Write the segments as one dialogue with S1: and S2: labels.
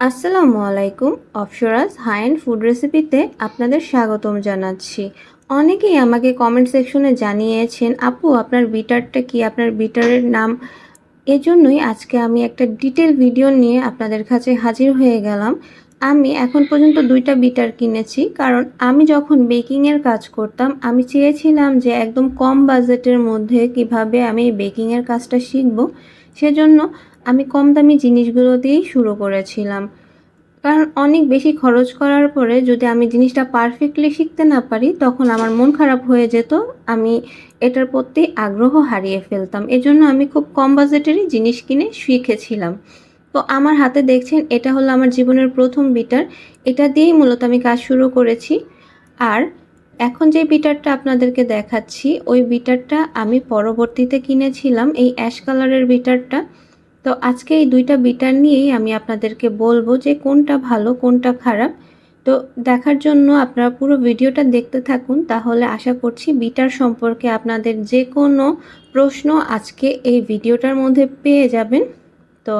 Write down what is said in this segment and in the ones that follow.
S1: আসসালামু আলাইকুম। অপসরাস high and food রেসিপিতে আপনাদের স্বাগতম জানাচ্ছি। অনেকেই আমাকে কমেন্ট সেকশনে জানিয়েছেন, আপু, আপনার বিটারটা কি? আপনার বিটারের নাম? এজন্যই আজকে আমি একটা ডিটেল ভিডিও নিয়ে আপনাদের কাছে হাজির হয়ে গেলাম। আমি এখন পর্যন্ত দুইটা বিটার কিনেছি, কারণ আমি যখন বেকিংয়ের কাজ করতাম, আমি চেয়েছিলাম যে একদম কম বাজেটের মধ্যে কীভাবে আমি বেকিংয়ের কাজটা শিখব। সেজন্য আমি কম দামি জিনিসগুলো দিয়েই শুরু করেছিলাম। কারণ অনেক বেশি খরচ করার পরে যদি আমি জিনিসটা পারফেক্টলি শিখতে না পারি, তখন আমার মন খারাপ হয়ে যেত, আমি এটার প্রতি আগ্রহ হারিয়ে ফেলতাম। এজন্য আমি খুব কম বাজেটেরই জিনিস কিনে শিখেছিলাম। তো আমার হাতে দেখছেন, এটা হলো আমার জীবনের প্রথম বিটার। এটা দিয়েই মূলত আমি কাজ শুরু করেছি। আর এখন যে বিটারটা আপনাদেরকে দেখাচ্ছি, ওই বিটারটা আমি পরবর্তীতে কিনেছিলাম, এই অ্যাশ কালারের বিটারটা। তো আজকে এই দুইটা বিটার নিয়েই আমি আপনাদেরকে বলব যে কোনটা ভালো, কোনটা খারাপ। তো দেখার জন্য আপনারা পুরো ভিডিওটা দেখতে থাকুন, তাহলে আশা করছি বিটার সম্পর্কে আপনাদের যে কোনো প্রশ্ন আজকে এই ভিডিওটার মধ্যে পেয়ে যাবেন। তো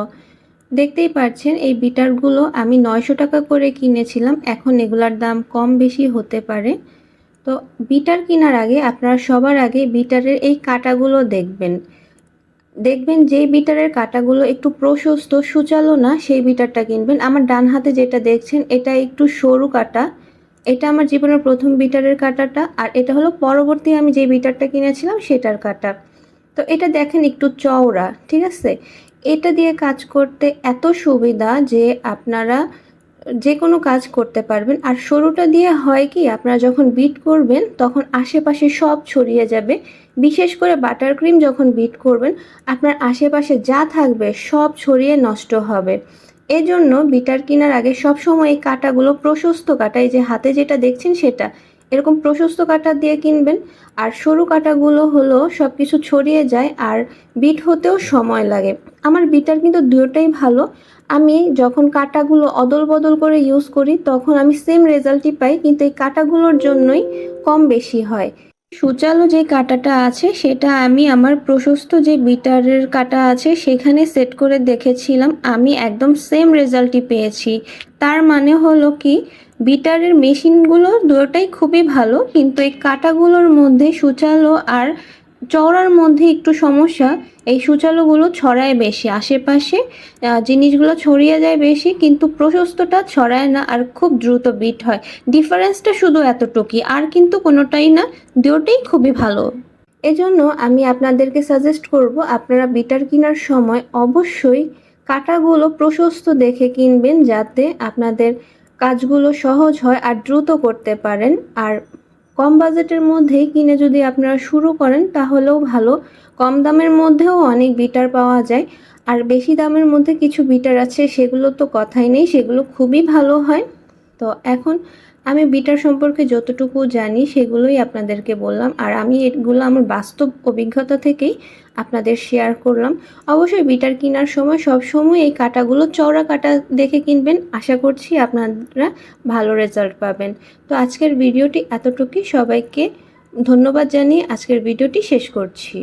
S1: দেখতেই পাচ্ছেন এই বিটারগুলো আমি নয়শো টাকা করে কিনেছিলাম, এখন এগুলার দাম কম বেশি হতে পারে। তো বিটার কেনার আগে আপনারা সবার আগে বিটারের এই কাটাগুলো দেখবেন। দেখবেন যে বিটারের কাটাগুলো একটু প্রশস্ত, সুচালো না, সেই বিটারটা কিনবেন। আমার ডান হাতে যেটা দেখছেন, এটা একটু সরু কাটা। এটা আমার জীবনের প্রথম বিটারের কাটাটা, আর এটা হলো পরবর্তী আমি যে বিটারটা কিনেছিলাম, সেটার কাটা। তো এটা দেখেন একটু চওড়া, ঠিক আছে? এটা দিয়ে কাজ করতে এত সুবিধা যে আপনারা যে কোনো কাজ করতে পারবেন। আর সরুটা দিয়ে হয় কি, আপনারা যখন বিট করবেন, তখন আশেপাশে সব ছড়িয়ে যাবে। বিশেষ করে বাটার ক্রিম যখন বিট করবেন, আপনার আশেপাশে যা থাকবে সব ছড়িয়ে নষ্ট হবে। এজন্য বিটার কেনার আগে সবসময় এই কাটাগুলো প্রশস্ত কাটা, এই যে হাতে যেটা দেখছেন সেটা। এরকম প্রশস্ত কাটা দিয়ে কিনবেন। আর সরু কাটাগুলো হলো সব কিছু ছড়িয়ে যায় আর বিট হতেও সময় লাগে। আমার বিটার কিন্তু দুটোই ভালো। আমি যখন কাটাগুলো অদল বদল করে ইউজ করি, তখন আমি সেম রেজাল্টই পাই, কিন্তু এই কাটাগুলোর জন্যই কম বেশি হয়। সুচালো যে কাটাটা আছে, সেটা আমি আমার প্রশস্ত যে বিটারের কাটা আছে, সেখানে সেট করে দেখেছিলাম। আমি একদম সেম রেজাল্টই পেয়েছি। তার মানে হলো কি, বিটারের মেশিনগুলো দুটোই খুবই ভালো, কিন্তু এই কাটাগুলোর মধ্যে সুচালো আর চওড়ার মধ্যে একটু সমস্যা, এই সুচালোগুলো ছড়ায় বেশি। আশেপাশে জিনিসগুলো ছড়িয়ে যায় বেশি, কিন্তু প্রশস্তটা ছড়ায় না আর খুব দ্রুত বিট হয়। ডিফারেন্সটা শুধু এতটুকুই, আর কিন্তু কোনোটাই না, দুটোই খুবই ভালো। এজন্য আমি আপনাদেরকে সাজেস্ট করব, আপনারা বিটার কেনার সময় অবশ্যই কাটাগুলো প্রশস্ত দেখে কিনবেন, যাতে আপনাদের কাজগুলো সহজ হয় আর দ্রুত করতে পারেন। আর কম বাজেটের মধ্যে কিনে যদি আপনারা শুরু করেন, তাহলেও ভালো। কম দামের মধ্যেও অনেক বিটার পাওয়া যায়। আর বেশি দামের মধ্যে কিছু বিটার আছে, সেগুলো তো কথাই নেই, সেগুলো খুবই ভালো হয়। তো এখন আমি বিটার সম্পর্কে যতটুকু জানি সেগুলোই আপনাদেরকে বললাম, আর আমি এগুলো আমার বাস্তব অভিজ্ঞতা থেকেই আপনাদের শেয়ার করলাম। অবশ্যই বিটার কেনার সময় সব সময় এই কাটাগুলো, চওড়া কাটা দেখে কিনবেন। আশা করছি আপনারা ভালো রেজাল্ট পাবেন। তো আজকের ভিডিওটি এতটুকুই। সবাইকে ধন্যবাদ জানিয়ে আজকের ভিডিওটি শেষ করছি।